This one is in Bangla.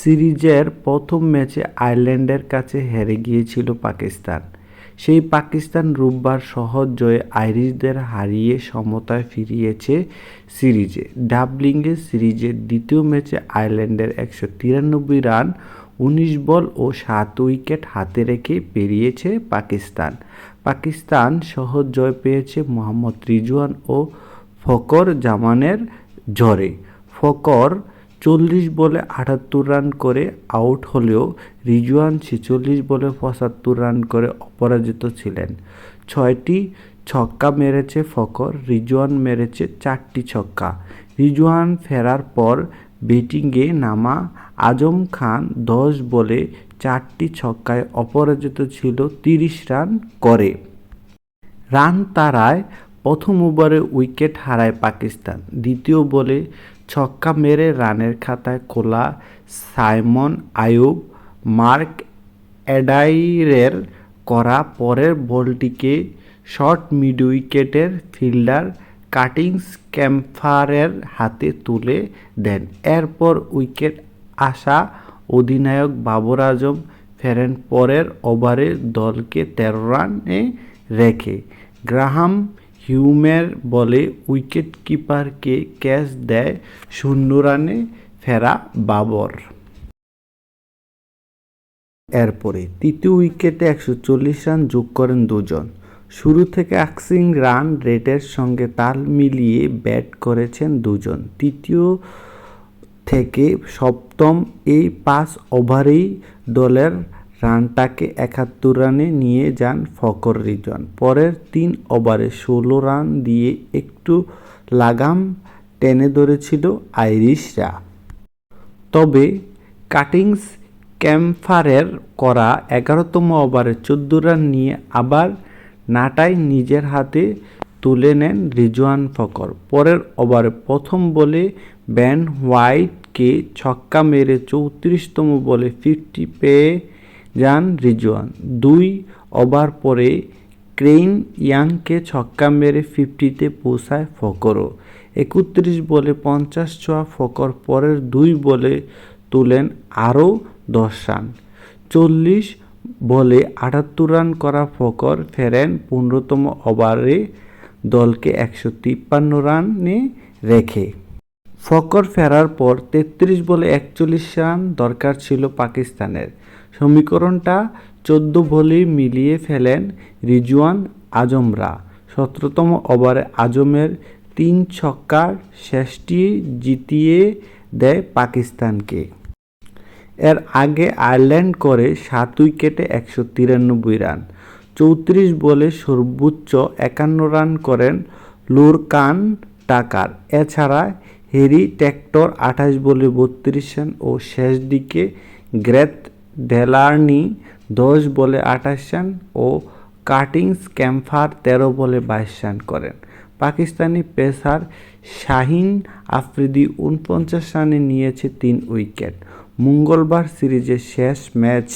সিরিজের প্রথম ম্যাচে আয়ারল্যান্ডের কাছে হেরে গিয়েছিল পাকিস্তান। সেই পাকিস্তান রোববার সহজ জয়ে আইরিশদের হারিয়ে সমতায় ফিরিয়েছে সিরিজে। ডাবলিংয়ে সিরিজের দ্বিতীয় ম্যাচে আয়ারল্যান্ডের একশো তিরানব্বই রান, উনিশ বল ও সাত উইকেট হাতে রেখে পেরিয়েছে পাকিস্তান। পাকিস্তান সহজ জয় পেয়েছে মোহাম্মদ রিজওয়ান ও ফকর জামানের ঝড়ে। ফকর চল্লিশ বলে আটাত্তর রান করে আউট হলেও রিজওয়ান ছেচল্লিশ বলে পঁচাত্তর রান করে অপরাজিত ছিলেন। ছয়টি ছক্কা মেরেছে ফকর রিজওয়ান মেরেছে চারটি ছক্কা। রিজওয়ান ফেরার পর ব্যাটিংয়ে নামা আজম খান দশ বলে চারটি ছক্কায় অপরাজিত ছিল তিরিশ রান করে। রান তারায় প্রথম ওভারে উইকেট হারায় পাকিস্তান, দ্বিতীয় বলে ছক্কা মেরে রানের খাতায় খোলা সাইমন আয়ুব মার্ক অ্যাডাইরের করা পরের বলটিকে শর্ট মিড উইকেটের ফিল্ডার কাটিংস ক্যাম্পারের হাতে তুলে দেন। এরপর উইকেট আসা অধিনায়ক বাবর আজম ফেরেন পরের ওভারে দলকে তেরো রানে রেখে। গ্রাহাম হিউমের বলে উইকেট কিপারকে ক্যাচ দেয় শূন্য রানে ফেরা বাবর। এরপরে তৃতীয় উইকেটে একশো চল্লিশ রান যোগ করেন দুজন। শুরু থেকে আকসিং রান রেটের সঙ্গে তাল মিলিয়ে ব্যাট করেছেন দুজন। তৃতীয় থেকে সপ্তম এই পাঁচ ওভারেই দলের রানটাকে একাত্তর রানে নিয়ে যান ফকর রিজন পরের তিন ওভারে ষোলো রান দিয়ে একটু লাগাম টেনে ধরেছিল আইরিশরা। তবে কাটিংস ক্যাম্পারের করা এগারোতম ওভারে চোদ্দ রান নিয়ে আবার নাটাই নিজের হাতে তুলে নেন রিজওয়ান ফকর পরের ওভারে প্রথম বলে ব্যান হোয়াইটকে ছক্কা মেরে চৌত্রিশতম বলে ফিফটি পেয়ে যান রিজওয়ান। দুই ওভার পরে ক্রেইন ইয়াংকে ছক্কা মেরে ফিফটিতে পৌঁছায় ফকরও। একত্রিশ বলে পঞ্চাশ ছোঁয়া ফকর পরের দুই বলে তুলেন আরও দশ রান। চল্লিশ বলে আটাত্তর রান করা ফকর ফেরেন পনেরোতম ওভারে দলকে একশো তিপ্পান্ন রানে রেখে। ফকর ফেরার পর তেত্রিশ বলে একচল্লিশ রান দরকার ছিল পাকিস্তানের। সমীকরণটা চোদ্দ বলেই মিলিয়ে ফেলেন রিজওয়ান আজমরা। সতেরোতম ওভারে আজমের তিন ছক্কার শেষটি জিতিয়ে দেয় পাকিস্তানকে। এর আগে আয়ারল্যান্ড করে সাত উইকেটে একশো তিরানব্বই রান। চৌত্রিশ বলে সর্বোচ্চ একান্ন রান করেন লুরকান টাকার। এছাড়া হেরি টেক্টর আঠাশ বলে বত্রিশ রান ও শেষ দিকে গ্রেথ ডেলার্নি দশ বলে আঠাশ রান ও কাটিংস ক্যাম্পার তেরো বলে বাইশ রান করেন। পাকিস্তানি পেসার শাহিন আফ্রিদি উনপঞ্চাশ রানে নিয়েছে তিন উইকেট। মঙ্গলবার সিরিজের শেষ ম্যাচ